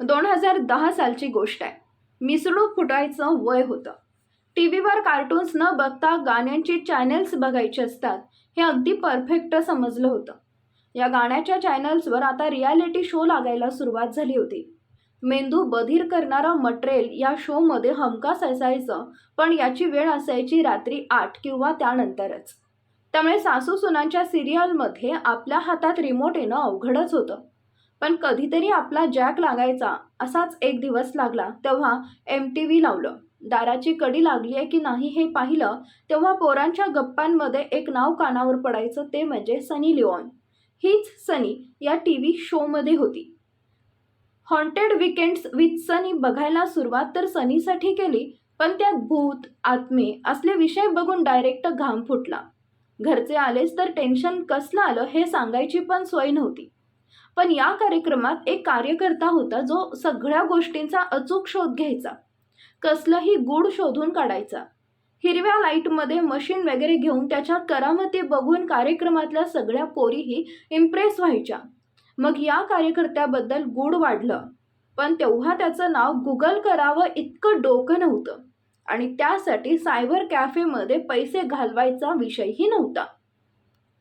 दोन हजार दहा सालची गोष्ट आहे. मिसळूक फुटायचं वय होतं. टी व्हीवर कार्टून्स न बघता गाण्यांची चॅनेल्स बघायची असतात हे अगदी परफेक्ट समजलं होतं. या गाण्याच्या चॅनल्सवर आता रियालिटी शो लागायला सुरुवात झाली होती. मेंदू बधीर करणारा मटेरियल या शोमध्ये हमखास असायचं पण याची वेळ असायची रात्री आठ किंवा त्यानंतरच. त्यामुळे सासू सुनांच्या सिरियलमध्ये आपल्या हातात रिमोट येणं अवघडच होतं. पण कधीतरी आपला जॅक लागायचा असाच एक दिवस लागला तेव्हा एम टी व्ही लावलं. दाराची कडी लागली आहे की नाही हे पाहिलं तेव्हा पोरांच्या गप्पांमध्ये एक नाव कानावर पडायचं ते म्हणजे सनी लिओन. हीच सनी या टी व्ही शोमध्ये होती. हॉन्टेड विकेंड्स विथ सनी बघायला सुरुवात तर सनीसाठी केली पण त्यात भूत आत्मे असले विषय बघून डायरेक्ट घाम फुटला. घरचे आलेच तर टेन्शन कसलं आलं हे सांगायची पण सोय नव्हती. पण या कार्यक्रमात एक कार्यकर्ता होता जो सगळ्या गोष्टींचा अचूक शोध घ्यायचा. कसलंही गूढ शोधून काढायचा. हिरव्या लाईटमध्ये मशीन वगैरे घेऊन त्याच्या करामती बघून कार्यक्रमातल्या सगळ्या पोरीही इम्प्रेस व्हायच्या. मग या कार्यकर्त्याबद्दल गूढ वाढलं. पण तेव्हा त्याचं नाव गुगल करावं इतकं डोकं नव्हतं. आणि त्यासाठी सायबर कॅफेमध्ये पैसे घालवायचा विषयही नव्हता.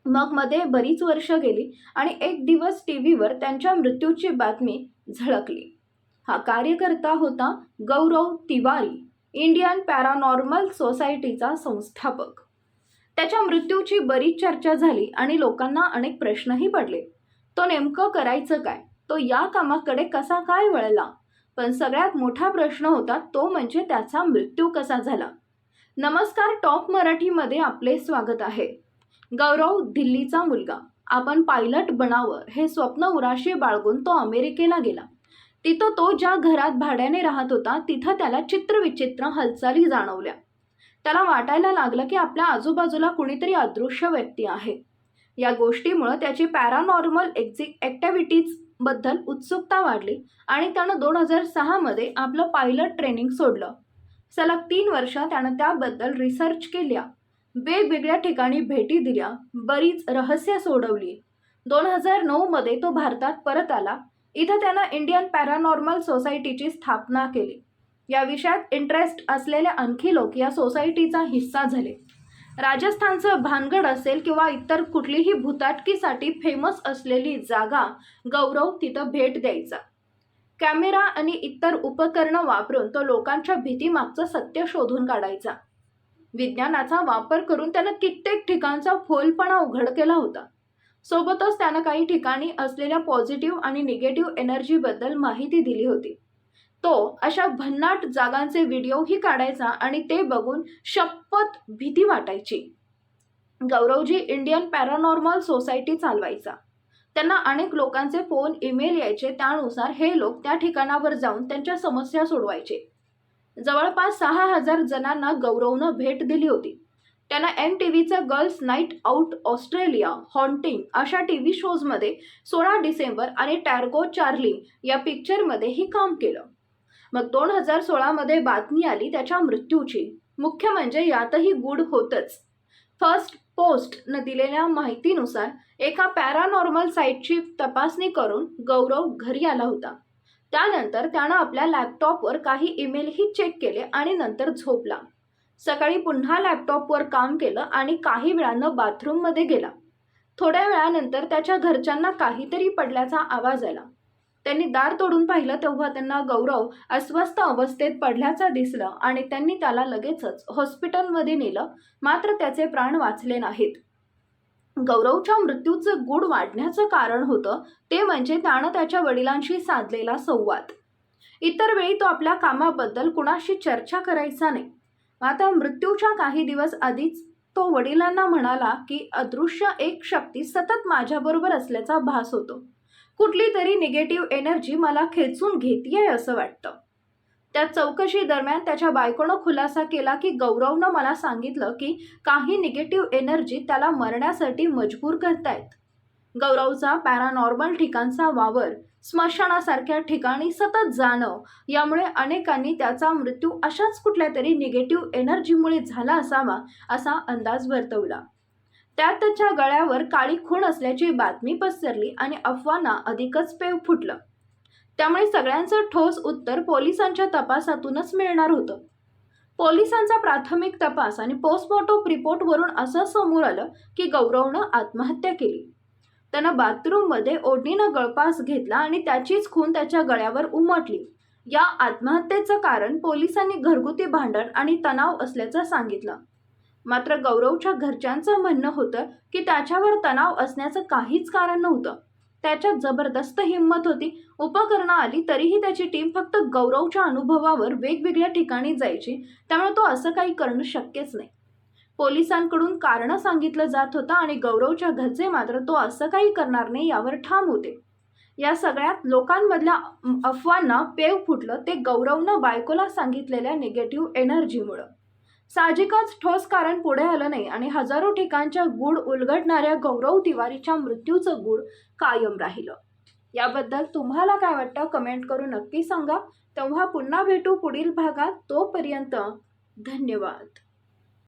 मग मध्ये बरीच वर्ष गेली आणि एक दिवस टी व्हीवर त्यांच्या मृत्यूची बातमी झळकली. हा कार्यकर्ता होता गौरव तिवारी इंडियन पॅरानॉर्मल सोसायटीचा संस्थापक. त्याच्या मृत्यूची बरीच चर्चा झाली आणि लोकांना अनेक प्रश्नही पडले. तो नेमकं करायचं काय? तो या कामाकडे कसा काय वळला? पण सगळ्यात मोठा प्रश्न होता तो म्हणजे त्याचा मृत्यू कसा झाला? नमस्कार टॉप मराठीमध्ये आपले स्वागत आहे. गौरव दिल्लीचा मुलगा. आपण पायलट बनावं हे स्वप्न उराशी बाळगून तो अमेरिकेला गेला. तिथं तो ज्या घरात भाड्याने राहत होता तिथं त्याला चित्रविचित्र हालचाली जाणवल्या. त्याला वाटायला लागलं की आपल्या आजूबाजूला कुणीतरी अदृश्य व्यक्ती आहे. या गोष्टीमुळं त्याची पॅरानॉर्मल एक्झि ॲक्टिव्हिटीजबद्दल उत्सुकता वाढली आणि त्यानं दोन हजार सहामध्ये आपलं पायलट ट्रेनिंग सोडलं. सलग तीन वर्ष त्यानं त्याबद्दल रिसर्च केल्या. वेगवेगळ्या ठिकाणी भेटी दिल्या बरीच रहस्य सोडवली. दोन हजार नऊमध्ये तो भारतात परत आला. इथं त्यानं इंडियन पॅरानॉर्मल सोसायटीची स्थापना केली. या विषयात इंटरेस्ट असलेले आणखी लोक या सोसायटीचा हिस्सा झाले. राजस्थानचं भानगड असेल किंवा इतर कुठलीही भूताटकीसाठी फेमस असलेली जागा गौरव तिथं भेट द्यायचा. कॅमेरा आणि इतर उपकरणं वापरून तो लोकांच्या भीतीमागचं सत्य शोधून काढायचा. विज्ञानाचा वापर करून त्यानं कित्येक ठिकाणचा फोलपणा उघड केला होता. सोबतच त्यानं काही ठिकाणी असलेल्या पॉझिटिव्ह आणि निगेटिव्ह एनर्जीबद्दल माहिती दिली होती. तो अशा भन्नाट जागांचे व्हिडिओही काढायचा आणि ते बघून शपथ भीती वाटायची. गौरवजी इंडियन पॅरानॉर्मल सोसायटी चालवायचा. त्यांना अनेक लोकांचे फोन ईमेल यायचे. त्यानुसार हे लोक त्या ठिकाणावर जाऊन त्यांच्या समस्या सोडवायचे. जवळपास सहा हजार जणांना गौरवनं भेट दिली होती. त्यांना M T व्हीचं girls night out Australia haunting अशा टी व्ही शोजमध्ये सोळा डिसेंबर आणि टॅर्गो चार्ली या पिक्चरमध्येही काम केलं. मग दोन हजार सोळामध्ये बातमी आली त्याच्या मृत्यूची. मुख्य म्हणजे यातही गुड होतच. फर्स्ट पोस्टनं दिलेल्या माहितीनुसार एका पॅरानॉर्मल साईटची तपासणी करून गौरव घरी आला होता. त्यानंतर त्यानं आपल्या लॅपटॉपवर काही ईमेलही चेक केले आणि नंतर झोपला. सकाळी पुन्हा लॅपटॉपवर काम केलं आणि काही वेळानं बाथरूममध्ये गेला. थोड्या वेळानंतर त्याच्या घरच्यांना काहीतरी पडल्याचा आवाज आला. त्यांनी दार तोडून पाहिलं तेव्हा त्यांना गौरव अस्वस्थ अवस्थेत पडल्याचं दिसलं आणि त्यांनी त्याला लगेचच हॉस्पिटलमध्ये नेलं. मात्र त्याचे प्राण वाचले नाहीत. गौरवच्या मृत्यूचं गुढ वाढण्याचं कारण होतं ते म्हणजे त्यानं त्याच्या वडिलांशी साधलेला संवाद. इतर वेळी तो आपल्या कामाबद्दल कुणाशी चर्चा करायचा नाही. आता मृत्यूच्या काही दिवस आधीच तो वडिलांना म्हणाला की अदृश्य एक शक्ती सतत माझ्याबरोबर असल्याचा भास होतो. कुठली तरी निगेटिव्ह एनर्जी मला खेचून घेतीये असं वाटतं. त्या चौकशी दरम्यान त्याच्या बायकोनं खुलासा केला की गौरवनं मला सांगितलं की काही निगेटिव्ह एनर्जी त्याला मरण्यासाठी मजबूर करतायत. गौरवचा पॅरानॉर्मल ठिकाणचा वावर स्मशानासारख्या ठिकाणी सतत जाणं यामुळे अनेकांनी त्याचा मृत्यू अशाच कुठल्या तरी निगेटिव्ह एनर्जीमुळे झाला असावा असा अंदाज वर्तवला. त्यात त्याच्या गळ्यावर काळी खूण असल्याची बातमी पसरली आणि अफवांना अधिकच पेव फुटलं. त्यामुळे सगळ्यांचं ठोस उत्तर पोलिसांच्या तपासातूनच मिळणार होतं. पोलिसांचा प्राथमिक तपास आणि पोस्टमॉर्टम रिपोर्टवरून असं समोर आलं की गौरवनं आत्महत्या केली. त्यानं बाथरूममध्ये ओढणीनं गळपास घेतला आणि त्याचीच खून त्याच्या गळ्यावर उमटली. या आत्महत्येचं कारण पोलिसांनी घरगुती भांडण आणि तणाव असल्याचं सांगितलं. मात्र गौरवच्या घरच्यांचं म्हणणं होतं की त्याच्यावर तणाव असण्याचं काहीच कारण नव्हतं. त्याच्यात जबरदस्त हिंमत होती. उपकरणं आली तरीही त्याची टीम फक्त गौरवच्या अनुभवावर वेगवेगळ्या ठिकाणी जायची. त्यामुळे तो असं काही करणं शक्यच नाही. पोलिसांकडून कारणं सांगितलं जात होतं आणि गौरवच्या घरचे मात्र तो असं काही करणार नाही यावर ठाम होते. या सगळ्यात लोकांमधल्या अफवांना पेव फुटलं. ते गौरवनं बायकोला सांगितलेल्या निगेटिव्ह एनर्जीमुळं साहजिकच ठोस कारण पुढे आलं नाही आणि हजारो ठिकाणच्या गुढ उलगडणाऱ्या गौरव तिवारीच्या मृत्यूचं गुढ कायम राहिलं. याबद्दल तुम्हाला काय वाटतं कमेंट करून नक्की सांगा. तेव्हा पुन्हा भेटू पुढील भागात. तोपर्यंत धन्यवाद.